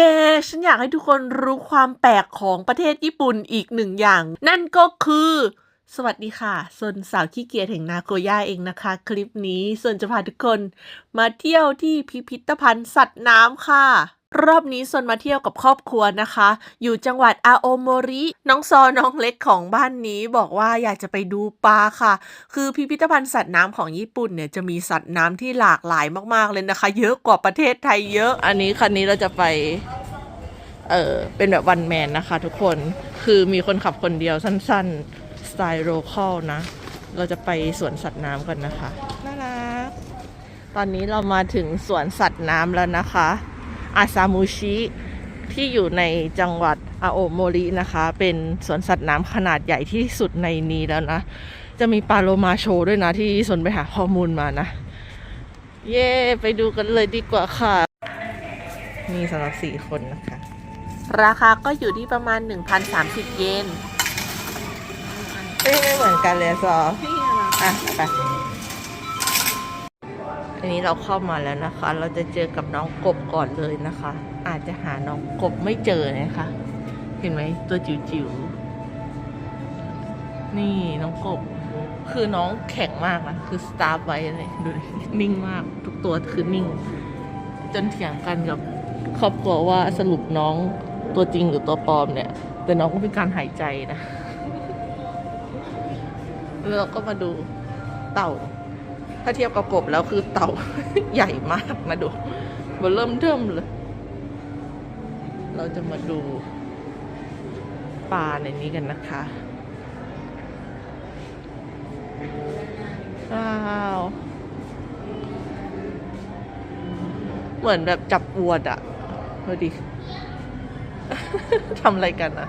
แกฉันอยากให้ทุกคนรู้ความแปลกของประเทศญี่ปุ่นอีกหนึ่งอย่าง นั่นก็คือ สวัสดีค่ะส่วนสาวขี้เกียจแห่งนาโกย่าเองนะคะ คลิปนี้ส่วนจะพาทุกคนมาเที่ยวที่พิพิธภัณฑ์สัตว์น้ำค่ะ รอบนี้ซนมาเที่ยวกับครอบครัวนะคะ อยู่จังหวัดอาโอโมริ น้องซอน้องเล็กของบ้านนี้บอกว่าอยากจะไปดูปลาค่ะ คือพิพิธภัณฑ์สัตว์น้ำของญี่ปุ่นเนี่ยจะมีสัตว์น้ำที่หลากหลายมากๆเลยนะคะ เยอะกว่าประเทศไทยเยอะ อันนี้คันนี้เราจะไป เออเป็นแบบวันแมนนะคะ ทุกคนคือมีคนขับคนเดียวสั้นๆสไตล์โรคอลนะ เราจะไปสวนสัตว์น้ำกันนะคะน่ารักตอนนี้เรามาถึงสวนสัตว์น้ำแล้วนะคะ อาซามูชิที่อยู่ในจังหวัดอาโอโมรินะคะ เป็นสวนสัตว์น้ำขนาดใหญ่ที่สุดในนี้แล้วนะ จะมีปลาโลมาโชว์ด้วยนะที่สนไปหาข้อมูลมานะ เย่ไปดูกันเลยดีกว่าค่ะ มีสำหรับสี่คนนะคะ ราคาก็อยู่ที่ประมาณ 1,030 เยนเอ้ยไม่เหมือนกันเลยซออะ ไป อันนี้เราเข้ามาแล้วนะคะ เราจะเจอกับน้องกบก่อนเลยนะคะ อาจจะหาน้องกบไม่เจอนะคะ เห็นไหมตัวจิ๋วๆ นี่น้องกบ คือน้องแข็งมากนะ คือสตาร์ไว้เลยดูนิ่งมาก ทุกตัวคือนิ่ง จนเถียงกันกับครอบครัวว่าสรุปน้องตัวจริงหรือตัวปลอมเนี่ย แต่น้องก็เป็นการหายใจนะ แล้วเราก็มาดูเต่า ถ้าเทียบกับกบแล้วคือเต่าใหญ่มากนะดูมันเริ่มเทิมเลย เราจะมาดูปลาในนี้กันนะคะว้าวเหมือนแบบจับอวดอะดูดิทำอะไรกันอะ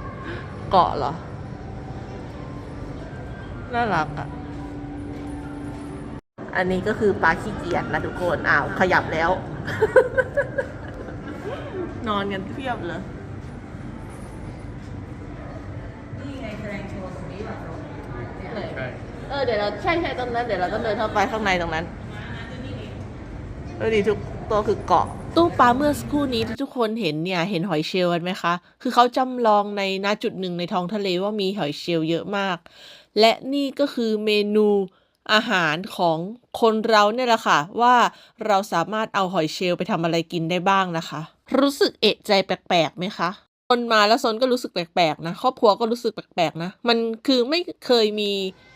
เกาะเหรอ น่ารักอะ อันนี้ก็คือปลาขี้เกียจนะทุกคนอ้าวขยับแล้ว นอนกันเพียบเลยนี่ไงแสดงโชว์ตรงนี้แบบเออเดี๋ยวเราใช่ใช่ตรงนั้นเดี๋ยวเราต้องเดินเข้าไปข้างในตรงนั้นดูดิทุกตัวคือเกาะตู้ปลาเมื่อสักครู่นี้ที่ทุกคนเห็นเนี่ยเห็นหอยเชลล์กันไหมคะ คือเขาจำลองในณจุดหนึ่งในท้องทะเลว่ามีหอยเชลล์เยอะมาก และนี่ก็คือเมนู อาหารของคนเราเนี่ยแหละค่ะ ว่าเราสามารถเอาหอยเชลล์ไปทำอะไรกินได้บ้างนะคะ รู้สึกเอะใจแปลกๆไหมคะคนมาแล้วซนก็รู้สึกแปลกๆนะครอบครัวก็รู้สึกแปลกๆนะมันคือไม่เคยมี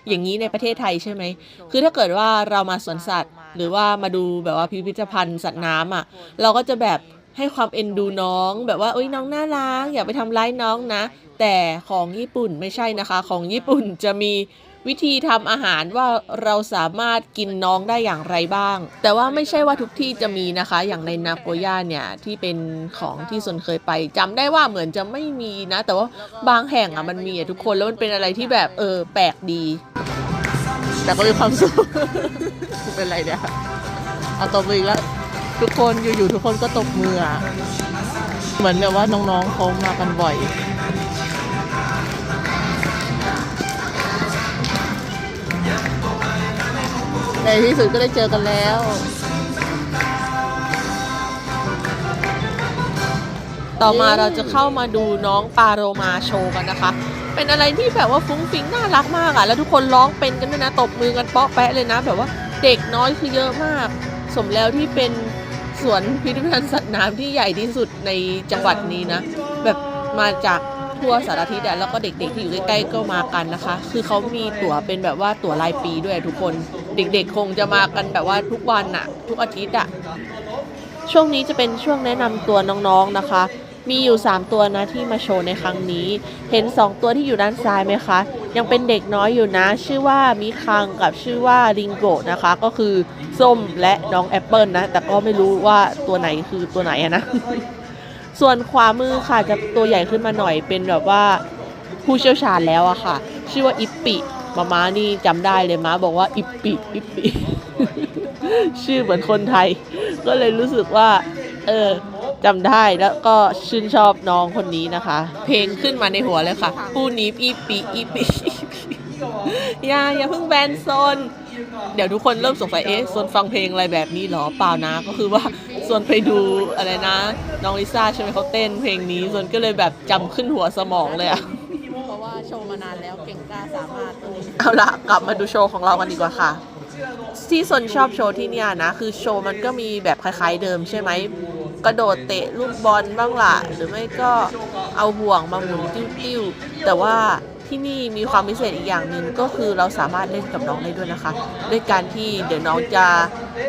อย่างนี้ในประเทศไทยใช่ไหมคือถ้าเกิดว่าเรามาสวนสัตว์ หรือว่ามาดูแบบว่าพิพิธภัณฑ์สัตว์น้ำอะเราก็จะแบบให้ความเอ็นดูน้อง แบบว่าเอ้ยน้องน่ารักอย่าไปทำร้ายน้องนะ แต่ของญี่ปุ่นไม่ใช่นะคะ ของญี่ปุ่นจะมี วิธีทำอาหารว่าเราสามารถกินน้องได้อย่างไรบ้าง แต่ว่าไม่ใช่ว่าทุกที่จะมีนะคะ อย่างในนาโกย่าเนี่ยที่เป็นของที่สนเคยไปจำได้ว่าเหมือนจะไม่มีนะ แต่ว่าบางแห่งอะมันมีอะทุกคนแล้วมันเป็นอะไรที่แบบเออแปลกดี แต่ก็มีความสุขเป็นไรเนี่ยเอาตบมืออีกแล้วทุกคนอยู่ๆทุกคนก็ตบมืออะเหมือนแบบว่าน้องๆเขามากันบ่อย ในที่สุดก็ได้เจอกันแล้ว ต่อมาเราจะเข้ามาดูน้องปาโรมาโชว์กันนะคะ เป็นอะไรที่แบบว่าฟุ้งฟิ้งน่ารักมากอะแล้วทุกคนร้องเป็นกันด้วยนะ ตบมือกันเปาะแปะเลยนะ แบบว่าเด็กน้อยคือเยอะมาก สมแล้วที่เป็นสวนพิพิธภัณฑ์สัตว์น้ำที่ใหญ่ที่สุดในจังหวัดนี้นะ แบบมาจาก ทั่วสารทิศอะแล้วก็เด็กๆที่อยู่ใกล้ๆก็มากันนะคะ คือเขามีตั๋วเป็นแบบว่าตั๋วรายปีด้วยทุกคน เด็กๆ คงจะมากันแบบว่าทุกวันอะทุกอาทิตย์อะช่วงนี้จะเป็นช่วงแนะนำตัวน้องๆนะคะ มีอยู่ 3 ตัวนะที่มาโชว์ในครั้งนี้ เห็น 2 ตัวที่อยู่ด้านซ้ายไหมคะ ยังเป็นเด็กน้อยอยู่นะ ชื่อว่ามิคังกับชื่อว่าริงโกนะคะ ก็คือส้มและน้องแอปเปิลนะ แต่ก็ไม่รู้ว่าตัวไหนคือตัวไหนนะ ส่วนขวามือค่ะจะตัวใหญ่ขึ้นมาหน่อยเป็นแบบว่าผู้เชี่ยวชาญแล้วอะค่ะ ชื่อว่าอิปปิมาม่านี่จำได้เลยมาบอกว่าอิปปิอิปปิชื่อเหมือนคนไทย ก็เลยรู้สึกว่า เออจำได้แล้วก็ชื่นชอบน้องคนนี้นะคะ เพลงขึ้นมาในหัวเลยค่ะ ผู้นี้อีปีอีปีอีปีอย่าอย่าเพิ่งแบนโซน เดี๋ยวทุกคนเริ่มสงสัยเอ๊ะโซนฟังเพลงอะไรแบบนี้หรอเปล่านะก็คือว่า ส่วนไปดูอะไรนะ น้องลิซ่าใช่ไหมเขาเต้นเพลงนี้ ส่วนก็เลยแบบจำขึ้นหัวสมองเลยอะเพราะว่าโชว์มานานแล้วเก่งกล้าสามารถเอาละกลับมาดูโชว์ของเรากันดีกว่าค่ะ ที่ส่วนชอบโชว์ที่เนี่ยนะ คือโชว์มันก็มีแบบคล้ายๆเดิมใช่ไหม กระโดดเตะลูกบอลบ้างล่ะ หรือไม่ก็เอาห่วงมาหมุนติ้วๆ แต่ว่า ที่นี่มีความพิเศษอีกอย่างหนึ่งก็คือเราสามารถเล่นกับน้องได้ด้วยนะคะ ด้วยการที่เดี๋ยวน้องจะ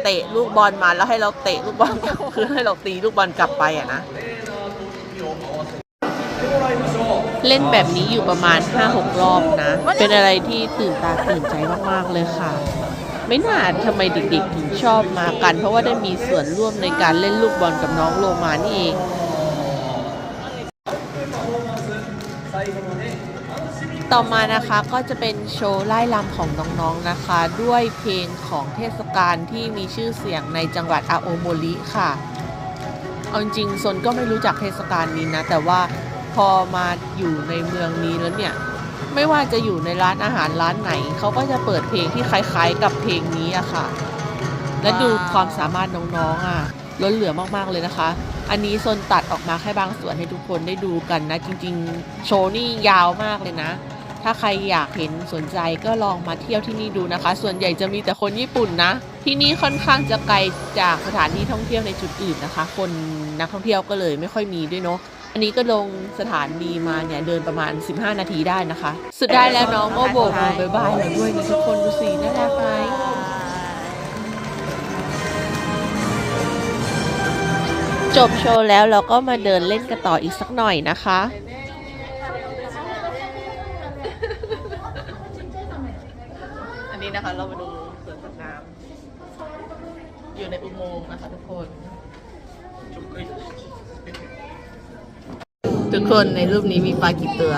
เตะลูกบอลมาแล้วให้เราเตะลูกบอลกลับคือให้เราตีลูกบอลกลับไปอะนะเล่นแบบนี้อยู่ประมาณ 5-6 รอบนะ เป็นอะไรที่ตื่นตาตื่นใจมาก ๆ เลยค่ะ ไม่น่าทำไมเด็กๆถึงชอบมากัน เพราะว่าได้มีส่วนร่วมในการเล่นลูกบอลกับน้องโลมานี่เอง ต่อมานะคะก็จะเป็นโชว์ไล่ลำของน้องๆนะคะ ด้วยเพลงของเทศกาลที่มีชื่อเสียงในจังหวัดอาโอโมริค่ะเอาจริงๆซนก็ไม่รู้จักเทศกาลนี้นะ แต่ว่าพอมาอยู่ในเมืองนี้แล้วเนี่ย ไม่ว่าจะอยู่ในร้านอาหารร้านไหน เขาก็จะเปิดเพลงที่คล้ายๆกับเพลงนี้อะค่ะ และดูความสามารถน้องๆอะล้นเหลือมากๆเลยนะคะ อันนี้โซนตัดออกมาแค่บางส่วนให้ทุกคนได้ดูกันนะ จริง ๆ โชว์นี่ยาวมากเลยนะ ถ้าใครอยากเห็นสนใจก็ลองมาเที่ยวที่นี่ดูนะคะ ส่วนใหญ่จะมีแต่คนญี่ปุ่นนะ ที่นี่ค่อนข้างจะไกลจากสถานที่ท่องเที่ยวในจุดอื่นนะคะ คนนักท่องเที่ยวก็เลยไม่ค่อยมีด้วยเนาะอันนี้ก็ลงสถานีมาเนี่ยเดินประมาณ 15 นาทีได้นะคะ สุดท้แล้วน้องก็โบกมือบายบายเราด้วยนะทุกคนดูสิน่ารักไหมจบโชว์แล้วเราก็มาเดินเล่นกันต่ออีกสักหน่อยนะคะ นนี้นะคะ เรามาดูสวนสัตว์น้ำอยู่ในอุโมงค์นะคะทุกคน ทุกคนในรูปนี้มีปลากี่ตัว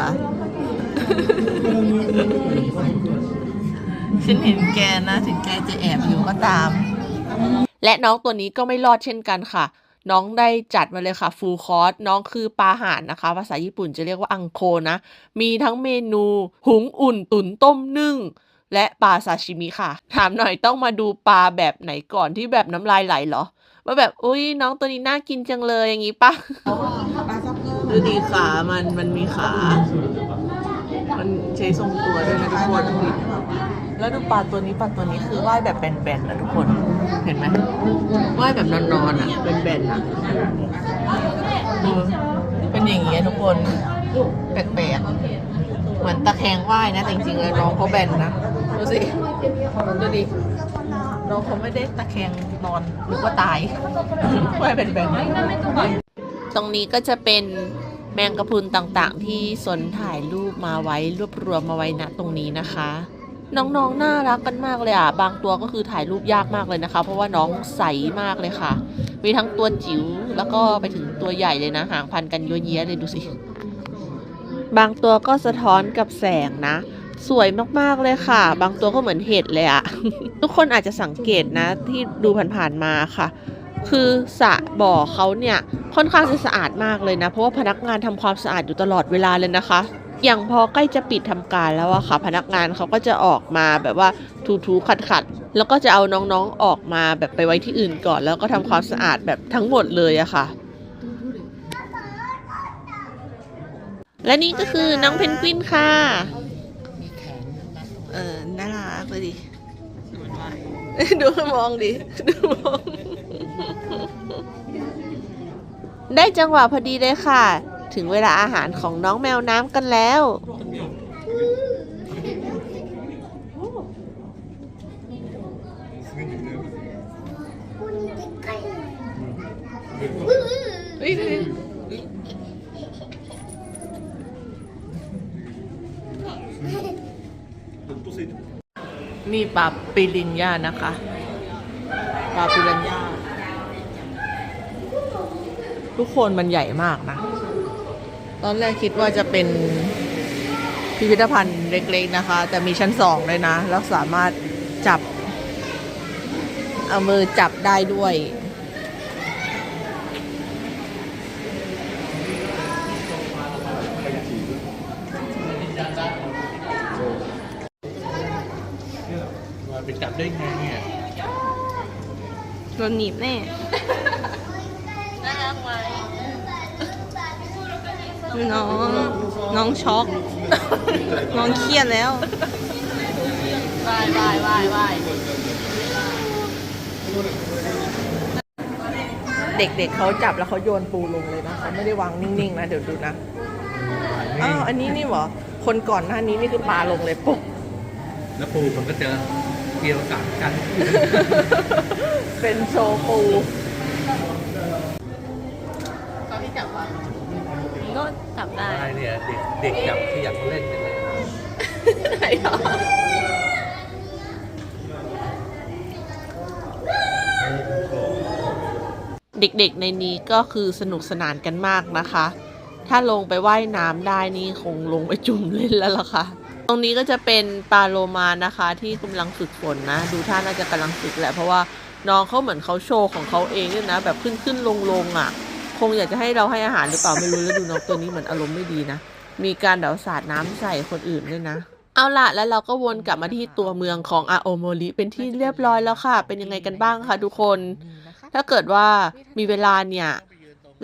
ฉันเห็นแกนะถึงแกจะแอบอยู่ก็ตาม และน้องตัวนี้ก็ไม่รอดเช่นกันค่ะ น้องได้จัดมาเลยค่ะฟูลคอร์สน้องคือปลาห่านนะคะ ภาษาญี่ปุ่นจะเรียกว่าอังโคนะ มีทั้งเมนู หุงอุ่นตุ๋นต้มนึ่ง และปลาซาชิมิค่ะ ถามหน่อยต้องมาดูปลาแบบไหนก่อนที่แบบน้ำลายไหลเหรอว่าแบบอุ้ยน้องตัวนี้น่ากินจังเลยอย่างนี้ปะดูดีขามันมันมีขา มันใช้ทรงตัวด้วยนะทุกคนแล้วดูปลาตัวนี้ปลาตัวนี้คือว่ายแบบแบนๆนะทุกคนเห็นไหมว่ายแบบนอนๆอะแบนๆอะเป็นอย่างนี้ยทุกคนแปลกๆเหมือนตะแคงว่ายนะแต่จริงๆแล้วน้องเขาแบนนะ ดูสิดูดิน้องเขาไม่ได้ตะแคงนอนหรือว่าตายว่ายแบนๆตรงนี้ก็จะเป็นแมงกะพรุนต่างๆ ที่สนถ่ายรูปมาไว้รวบรวมมาไว้ณตรงนี้นะคะ น้องๆนน่ารักกันมากเลยอะ บางตัวก็คือถ่ายรูปยากมากเลยนะคะ เพราะว่าน้องใสมากเลยค่ะ มีทั้งตัวจิ๋วแล้วก็ไปถึงตัวใหญ่เลยนะ หางพันกันเยอะแยะเลยดูสิ บางตัวก็สะท้อนกับแสงนะ สวยมากๆเลยค่ะ บางตัวก็เหมือนเห็ดเลยอะทุกคนอาจจะสังเกตนะที่ดูผ่านๆมาค่ะ คือสระบ่อเขาเนี่ยค่อนข้างจะสะอาดมากเลยนะ เพราะว่าพนักงานทำความสะอาดอยู่ตลอดเวลาเลยนะคะ อย่างพอใกล้จะปิดทำการแล้วอะค่ะ พนักงานเขาก็จะออกมาแบบว่าถูๆขัดๆแล้วก็จะเอาน้องๆออกมาแบบไปไว้ที่อื่นก่อน แล้วก็ทำความสะอาดแบบทั้งหมดเลยอะค่ะและนี่ก็คือน้องเพนกวินค่ะ ออน่ารักเลยดิดูมองดิดูมอง ได้จังหวะพอดีเลยค่ะ ถึงเวลาอาหารของน้องแมวน้ำกันแล้วนี่ ปลาปิรินย่านะคะปลาปิรินย่าทุกคนมันใหญ่มากนะ ตอนแรกคิดว่าจะเป็นพิพิธภัณฑ์เล็กๆนะคะ แต่มีชั้นสองเลยนะ แล้วสามารถจับ เอามือจับได้ด้วย นหนีบแน่น่ารักไหมน้องน้องช็อก น้องเครียดแล้ววายวายวายวายเด็กๆเขาจับแล้วเขาโยนปูลงเลยนะเขาไม่ได้วางนิ่งๆนะเดี๋ยวดูนะอ้าอันนี้นี่เหรอคนก่อนหน้านี้นี่คือปลาลงเลยปุ๊บแล้วปูมันก็เจอ เกี่ยวกับกัน เป็นโชว์ปูตอนที่จับวางก็จับได้ได้เนี่ยเด็กเด็กจับที่อยากเล่นกันเลยไหนอะเด็กๆในนี้ก็คือสนุกสนานกันมากนะคะ ถ้าลงไปว่ายน้ำได้นี่คงลงไปจุ่มเล่นแล้วล่ะค่ะ ตรงนี้ก็จะเป็นปลาโลมานะคะ ที่กำลังฝึกฝนนะ ดูท่าน่าจะกำลังฝึกแหละเพราะว่าน้องเขาเหมือนเขาโชว์ของเขาเองด้วยนะ แบบขึ้นขึ้นลงลงอะ คงอยากจะให้เราให้อาหารหรือเปล่าไม่รู้แล้วดูน้องตัวนี้เหมือนอารมณ์ไม่ดีนะ มีการเดาสาดน้ำใส่คนอื่นด้วยนะ เอาละแล้วเราก็วนกลับมาที่ตัวเมืองของอาโอโมริเป็นที่เรียบร้อยแล้วค่ะ เป็นยังไงกันบ้างคะทุกคน ถ้าเกิดว่ามีเวลาเนี่ย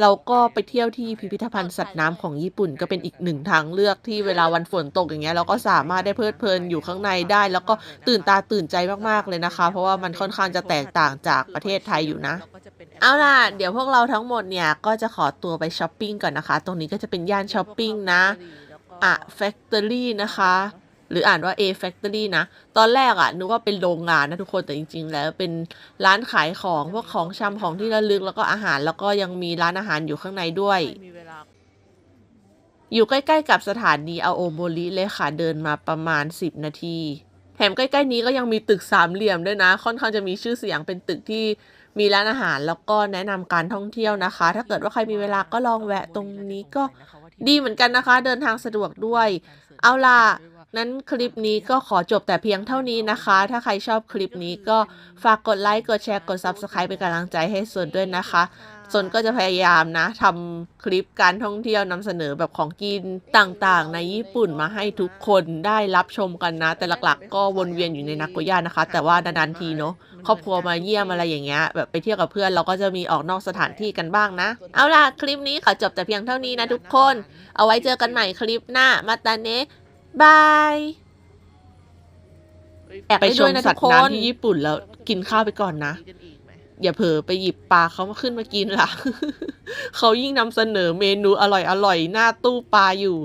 เราก็ไปเที่ยวที่พิพิธภัณฑ์สัตว์น้ำของญี่ปุ่นก็เป็นอีกหนึ่งทางเลือกที่เวลาวันฝนตกอย่างเงี้ยเราก็สามารถได้เพลิดเพลินอยู่ข้างในได้ แล้วก็ตื่นตาตื่นใจมากๆเลยนะคะ เพราะว่ามันค่อนข้างจะแตกต่างจากประเทศไทยอยู่นะ เอาล่ะ เดี๋ยวพวกเราทั้งหมดเนี่ยก็จะขอตัวไปช้อปปิ้งก่อนนะคะ ตรงนี้ก็จะเป็นย่านช้อปปิ้งนะอะ Factory นะคะ หรืออ่านว่า A Factory นะ ตอนแรกอะนึกว่าเป็นโรงงานนะทุกคนแต่จริง ๆ แล้วเป็นร้านขายของพวกของชำของที่ระลึกแล้วก็อาหารแล้วก็ยังมีร้านอาหารอยู่ข้างในด้วย อยู่ใกล้ๆกับสถานีอาโอโมริเลยค่ะเดินมาประมาณ 10 นาทีแถมใกล้ๆนี้ก็ยังมีตึกสามเหลี่ยมด้วยนะ ค่อนข้างจะมีชื่อเสียงเป็นตึกที่มีร้านอาหารแล้วก็แนะนำการท่องเที่ยวนะคะ ถ้าเกิดว่าใครมีเวลาก็ลองแวะตรงนี้ก็ดีเหมือนกันนะคะ เดินทางสะดวกด้วย เอาล่ะ นั้นคลิปนี้ก็ขอจบแต่เพียงเท่านี้นะคะ ถ้าใครชอบคลิปนี้ก็ฝากกดไลค์ กดแชร์ กด Subscribe เป็นกำลังใจให้ส่วนด้วยนะคะส่วนก็จะพยายามนะทำคลิปการท่องเที่ยวนำเสนอแบบของกินต่างๆ ในญี่ปุ่นมาให้ทุกคนได้รับชมกันนะ แต่หลักๆ ก็วนเวียนอยู่ในนาโกย่านะคะ แต่ว่านานๆทีเนาะครอบครัวมาเยี่ยมอะไรอย่างเงี้ยแบบไปเที่ยวกับเพื่อนเราก็จะมีออกนอกสถานที่กันบ้างนะ เอาล่ะ คลิปนี้ขอจบแต่เพียงเท่านี้นะทุกคน เอาไว้เจอกันใหม่คลิปหน้ามาตาเนะ บายแอบไปชมสัตว์น้ำที่ญี่ปุ่นแล้วกินข้าวไปก่อนนะ อย่าเผลอไปหยิบปลาเขามาขึ้นมากินล่ะ เขายิ่งนำเสนอเมนูอร่อยๆหน้าตู้ปลาอยู่